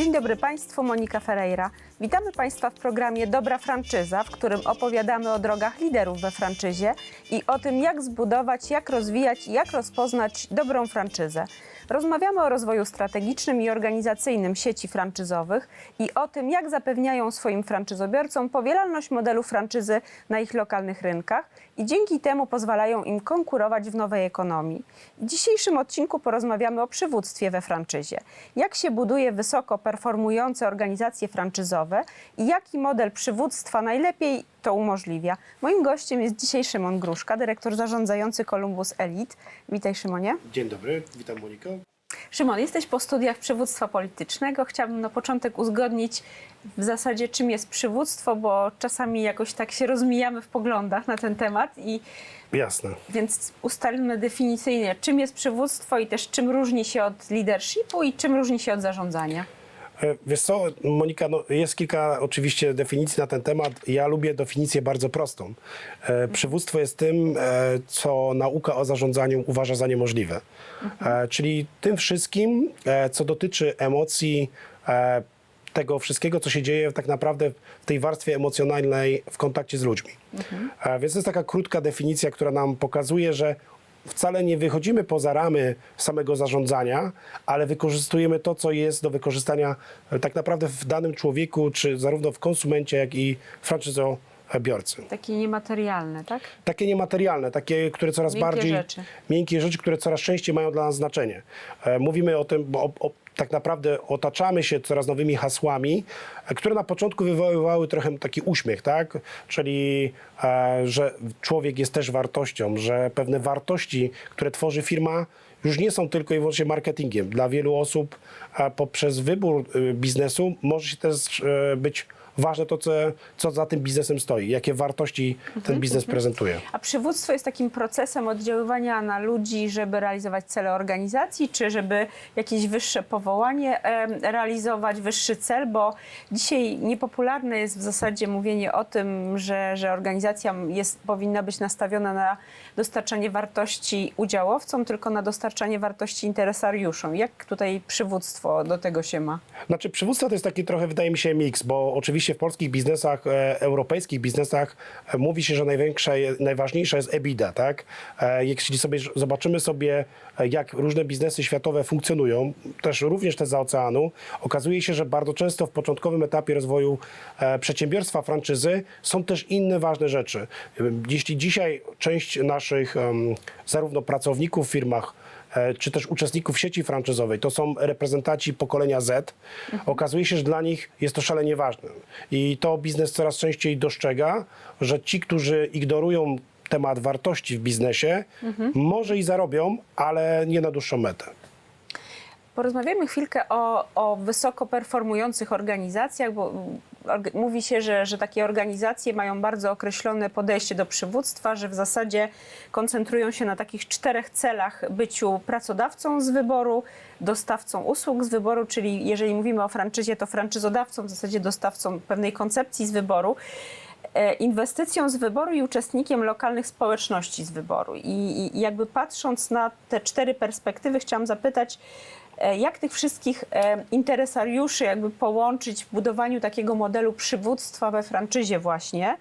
Dzień dobry Państwu, Monika Ferreira. Witamy Państwa w programie Dobra Franczyza, w którym opowiadamy o drogach liderów we franczyzie i o tym, jak zbudować, jak rozwijać jak rozpoznać dobrą franczyzę. Rozmawiamy o rozwoju strategicznym i organizacyjnym sieci franczyzowych i o tym, jak zapewniają swoim franczyzobiorcom powielalność modelu franczyzy na ich lokalnych rynkach i dzięki temu pozwalają im konkurować w nowej ekonomii. W dzisiejszym odcinku porozmawiamy o przywództwie we franczyzie. Jak się buduje wysoko performujące organizacje franczyzowe i jaki model przywództwa najlepiej to umożliwia. Moim gościem jest dzisiaj Szymon Gruszka, dyrektor zarządzający Columbus Elite. Witaj Szymonie. Dzień dobry, witam Moniko. Szymon, jesteś po studiach przywództwa politycznego. Chciałabym na początek uzgodnić w zasadzie, czym jest przywództwo, bo czasami jakoś tak się rozmijamy w poglądach na ten temat i Jasne. więc ustalmy definicyjnie, czym jest przywództwo i też czym różni się od leadershipu i czym różni się od zarządzania. E, Wiesz co, Monika, no jest kilka oczywiście definicji na ten temat. Ja lubię definicję bardzo prostą. E, Przywództwo jest tym, e, co nauka o zarządzaniu uważa za niemożliwe. Czyli tym wszystkim, co dotyczy emocji, tego wszystkiego, co się dzieje tak naprawdę w tej warstwie emocjonalnej w kontakcie z ludźmi. E, Więc to jest taka krótka definicja, która nam pokazuje, że wcale nie wychodzimy poza ramy samego zarządzania, ale wykorzystujemy to, co jest do wykorzystania e, tak naprawdę w danym człowieku, czy zarówno w konsumencie, jak i franczyzobiorcy. Takie niematerialne, tak? Takie niematerialne, takie, które coraz Miękkie bardziej... rzeczy. Miękkie rzeczy, które coraz częściej mają dla nas znaczenie. E, Mówimy o tym, bo o, o, tak naprawdę otaczamy się coraz nowymi hasłami, e, które na początku wywoływały trochę taki uśmiech, tak? Czyli, e, że człowiek jest też wartością, że pewne wartości, które tworzy firma, już nie są tylko i wyłącznie marketingiem. Dla wielu osób e, poprzez wybór e, biznesu może się też być ważne to, co, co za tym biznesem stoi, jakie wartości ten biznes prezentuje. A przywództwo jest takim procesem oddziaływania na ludzi, żeby realizować cele organizacji, czy żeby jakieś wyższe powołanie realizować, wyższy cel, bo dzisiaj niepopularne jest w zasadzie mówienie o tym, że, że organizacja jest, powinna być nastawiona na dostarczanie wartości udziałowcom, tylko na dostarczanie wartości interesariuszom. Jak tutaj przywództwo do tego się ma? Znaczy przywództwo to jest taki trochę, wydaje mi się, miks, bo oczywiście w polskich biznesach, e, europejskich biznesach e, mówi się, że największa, najważniejsza jest EBITDA, tak? E, jeśli sobie zobaczymy sobie, jak różne biznesy światowe funkcjonują, też również te za oceanu, okazuje się, że bardzo często w początkowym etapie rozwoju przedsiębiorstwa franczyzy są też inne ważne rzeczy. Jeśli dzisiaj część naszych zarówno pracowników w firmach, czy też uczestników sieci franczyzowej, to są reprezentanci pokolenia Z, okazuje się, że dla nich jest to szalenie ważne. I to biznes coraz częściej dostrzega, że ci, którzy ignorują temat wartości w biznesie, może i zarobią, ale nie na dłuższą metę. Porozmawiamy chwilkę o, o wysoko performujących organizacjach, bo mówi się, że, że takie organizacje mają bardzo określone podejście do przywództwa, że w zasadzie koncentrują się na takich czterech celach: byciu pracodawcą z wyboru, dostawcą usług z wyboru, czyli jeżeli mówimy o franczyzie, to franczyzodawcą, w zasadzie dostawcą pewnej koncepcji z wyboru e, inwestycją z wyboru i uczestnikiem lokalnych społeczności z wyboru. I, I jakby patrząc na te cztery perspektywy, chciałam zapytać, jak tych wszystkich e, interesariuszy jakby połączyć w budowaniu takiego modelu przywództwa we franczyzie właśnie,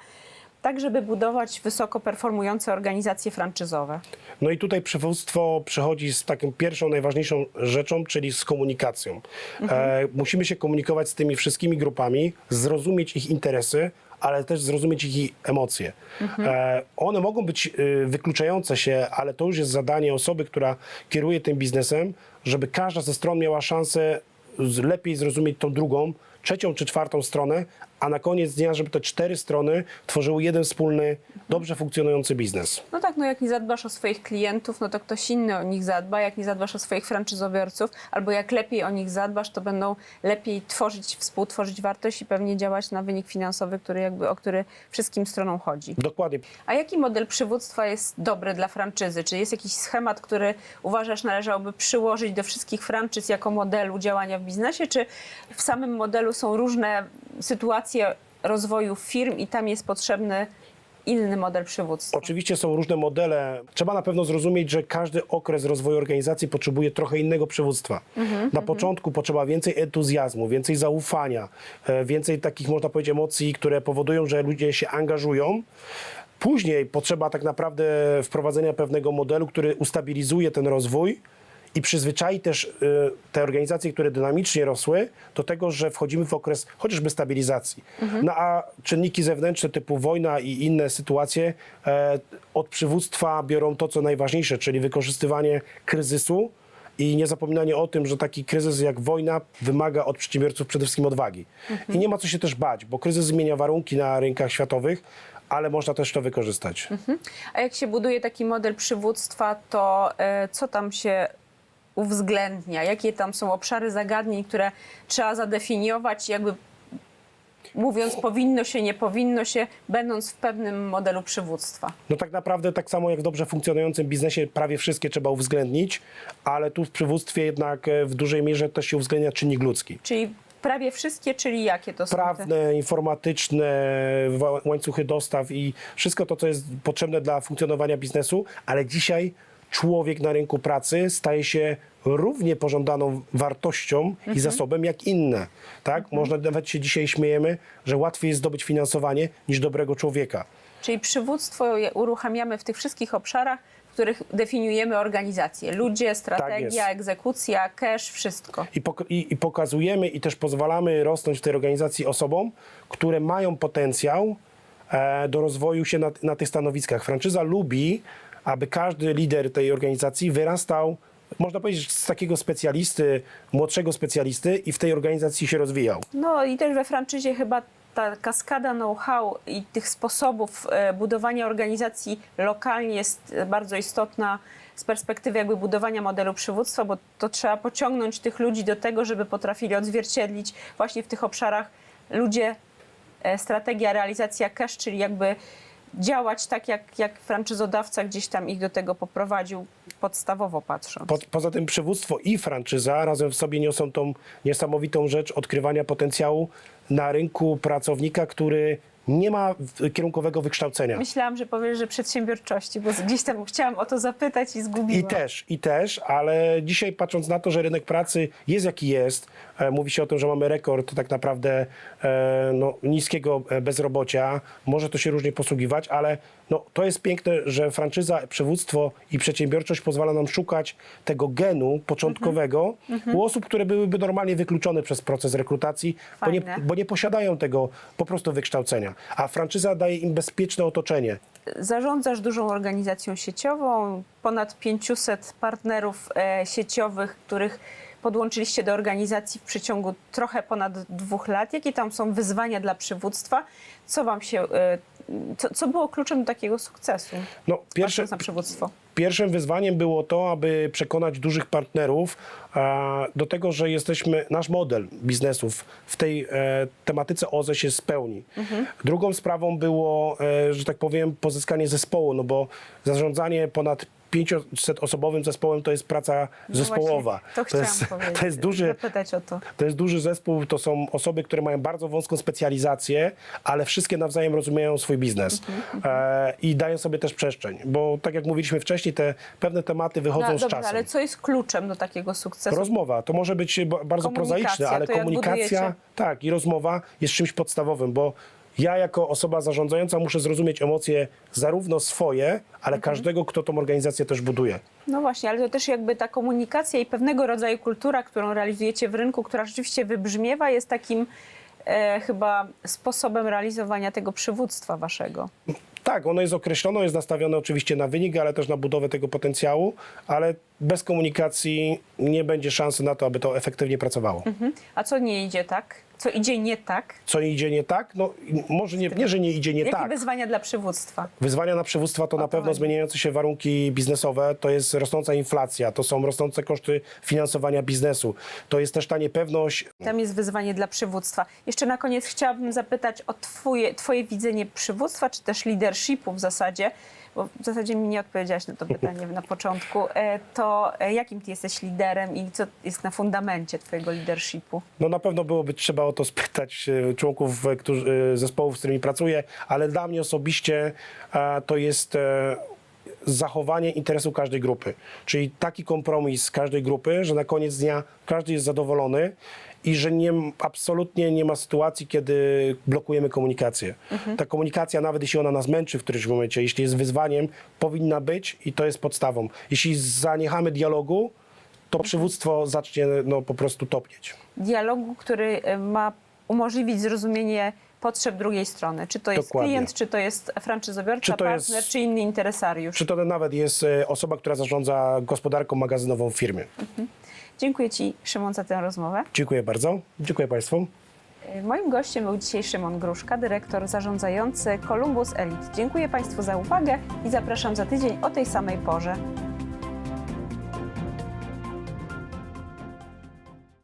tak żeby budować wysoko performujące organizacje franczyzowe. No i tutaj przywództwo przychodzi z taką pierwszą, najważniejszą rzeczą, czyli z komunikacją. E, musimy się komunikować z tymi wszystkimi grupami, zrozumieć ich interesy, ale też zrozumieć ich emocje. E, one mogą być e, wykluczające się, ale to już jest zadanie osoby, która kieruje tym biznesem, żeby każda ze stron miała szansę z- lepiej zrozumieć tą drugą, trzecią czy czwartą stronę, a na koniec dnia, żeby te cztery strony tworzyły jeden wspólny, dobrze funkcjonujący biznes. No tak, no jak nie zadbasz o swoich klientów, no to ktoś inny o nich zadba. Jak nie zadbasz o swoich franczyzobiorców, albo jak lepiej o nich zadbasz, to będą lepiej tworzyć, współtworzyć wartość i pewnie działać na wynik finansowy, który jakby, o który wszystkim stronom chodzi. Dokładnie. A jaki model przywództwa jest dobry dla franczyzy? Czy jest jakiś schemat, który uważasz należałoby przyłożyć do wszystkich franczyz jako modelu działania w biznesie, czy w samym modelu są różne sytuacje rozwoju firm i tam jest potrzebny inny model przywództwa? Oczywiście są różne modele. Trzeba na pewno zrozumieć, że każdy okres rozwoju organizacji potrzebuje trochę innego przywództwa. na początku potrzeba więcej entuzjazmu, więcej zaufania, e, więcej takich, można powiedzieć, emocji, które powodują, że ludzie się angażują. Później potrzeba tak naprawdę wprowadzenia pewnego modelu, który ustabilizuje ten rozwój i przyzwyczai też y, te organizacje, które dynamicznie rosły, do tego, że wchodzimy w okres chociażby stabilizacji. No a czynniki zewnętrzne typu wojna i inne sytuacje e, od przywództwa biorą to, co najważniejsze, czyli wykorzystywanie kryzysu i nie zapominanie o tym, że taki kryzys jak wojna wymaga od przedsiębiorców przede wszystkim odwagi. I nie ma co się też bać, bo kryzys zmienia warunki na rynkach światowych, ale można też to wykorzystać. A jak się buduje taki model przywództwa, to e, co tam się uwzględnia? Jakie tam są obszary zagadnień, które trzeba zadefiniować, jakby mówiąc powinno się, nie powinno się, będąc w pewnym modelu przywództwa? No tak naprawdę tak samo jak w dobrze funkcjonującym biznesie prawie wszystkie trzeba uwzględnić, ale tu w przywództwie jednak e, w dużej mierze też się uwzględnia czynnik ludzki. Czyli prawie wszystkie, czyli jakie to są? Prawne, informatyczne, łańcuchy dostaw i wszystko to, co jest potrzebne dla funkcjonowania biznesu, ale dzisiaj człowiek na rynku pracy staje się równie pożądaną wartością i zasobem jak inne. Tak? Można nawet się dzisiaj śmiejemy, że łatwiej jest zdobyć finansowanie niż dobrego człowieka. Czyli przywództwo uruchamiamy w tych wszystkich obszarach, w których definiujemy organizację. Ludzie, strategia, jest. egzekucja, cash, wszystko. I, pok- i, I pokazujemy i też pozwalamy rosnąć w tej organizacji osobom, które mają potencjał e, do rozwoju się na, na tych stanowiskach. Franczyza lubi, aby każdy lider tej organizacji wyrastał, można powiedzieć, z takiego specjalisty, młodszego specjalisty i w tej organizacji się rozwijał. No i też we franczyzie chyba ta kaskada know-how i tych sposobów e, budowania organizacji lokalnie jest e, bardzo istotna z perspektywy jakby budowania modelu przywództwa, bo to trzeba pociągnąć tych ludzi do tego, żeby potrafili odzwierciedlić właśnie w tych obszarach ludzie, e, strategia, realizacja cash, czyli jakby działać tak, jak, jak franczyzodawca gdzieś tam ich do tego poprowadził, podstawowo patrząc. Po, poza tym przywództwo i franczyza razem w sobie niosą tą niesamowitą rzecz odkrywania potencjału na rynku pracownika, który nie ma kierunkowego wykształcenia. Myślałam, że powiesz, że przedsiębiorczości, bo gdzieś tam chciałam o to zapytać i zgubiłam. I też, i też, ale dzisiaj patrząc na to, że rynek pracy jest jaki jest, mówi się o tym, że mamy rekord tak naprawdę e, no, niskiego e, bezrobocia, może to się różnie posługiwać, ale no, to jest piękne, że franczyza, przywództwo i przedsiębiorczość pozwala nam szukać tego genu początkowego u osób, które byłyby normalnie wykluczone przez proces rekrutacji, bo nie, bo nie posiadają tego po prostu wykształcenia. A franczyza daje im bezpieczne otoczenie. zarządzasz dużą organizacją sieciową, ponad 500 partnerów e, sieciowych, których podłączyliście do organizacji w przeciągu trochę ponad dwóch lat. Jakie tam są wyzwania dla przywództwa? Co wam się, e, co, co było kluczem do takiego sukcesu? No, pierwsze, na przywództwo. Pierwszym wyzwaniem było to, aby przekonać dużych partnerów do tego, że jesteśmy, nasz model biznesów w tej e, tematyce OZE się spełni. Drugą sprawą było, e, że tak powiem, pozyskanie zespołu, no bo zarządzanie ponad 500-osobowym zespołem to jest praca zespołowa. No właśnie, to chciałam jest, to jest duży, zapytać o to. to jest duży zespół, to są osoby, które mają bardzo wąską specjalizację, ale wszystkie nawzajem rozumieją swój biznes e, i dają sobie też przestrzeń, bo tak jak mówiliśmy wcześniej, te pewne tematy wychodzą No, z czasem. ale co jest kluczem do takiego sukcesu? Rozmowa, to może być ba- bardzo prozaiczne, ale to komunikacja, tak, i rozmowa jest czymś podstawowym, bo ja jako osoba zarządzająca muszę zrozumieć emocje zarówno swoje, ale Mhm. każdego, kto tą organizację też buduje. No właśnie, ale to też jakby ta komunikacja i pewnego rodzaju kultura, którą realizujecie w rynku, która rzeczywiście wybrzmiewa, jest takim e, chyba sposobem realizowania tego przywództwa waszego. Tak, ono jest określone, jest nastawione oczywiście na wynik, ale też na budowę tego potencjału, ale bez komunikacji nie będzie szansy na to, aby to efektywnie pracowało. Mhm. A co nie idzie tak? Co idzie nie tak? Co idzie nie tak? No może nie, nie że nie idzie nie Jakie tak. wyzwania dla przywództwa? Wyzwania na przywództwa to na pewno zmieniające się warunki biznesowe, to jest rosnąca inflacja, to są rosnące koszty finansowania biznesu, to jest też ta niepewność. Tam jest wyzwanie dla przywództwa. Jeszcze na koniec chciałabym zapytać o twoje, twoje widzenie przywództwa, czy też leadershipu w zasadzie, bo w zasadzie mi nie odpowiedziałaś na to pytanie na początku, e, to e, jakim ty jesteś liderem i co jest na fundamencie twojego leadershipu? No na pewno byłoby trzeba o to spytać e, członków którzy, zespołów, z którymi pracuję, ale dla mnie osobiście to jest zachowanie interesu każdej grupy. Czyli taki kompromis każdej grupy, że na koniec dnia każdy jest zadowolony i że nie, absolutnie nie ma sytuacji, kiedy blokujemy komunikację. Ta komunikacja, nawet jeśli ona nas męczy w którymś momencie, jeśli jest wyzwaniem, powinna być i to jest podstawą. Jeśli zaniechamy dialogu, to przywództwo zacznie no, po prostu topnieć. Dialogu, który e, ma umożliwić zrozumienie potrzeb drugiej strony. Czy to jest Dokładnie. klient, czy to jest franczyzobiorca, Czy to jest- partner, czy inny interesariusz. Czy to nawet jest e, osoba, która zarządza gospodarką magazynową w firmie. Dziękuję Ci, Szymon, za tę rozmowę. Dziękuję bardzo. Dziękuję Państwu. E, Moim gościem był dzisiaj Szymon Gruszka, dyrektor zarządzający Columbus Elite. Dziękuję Państwu za uwagę i zapraszam za tydzień o tej samej porze.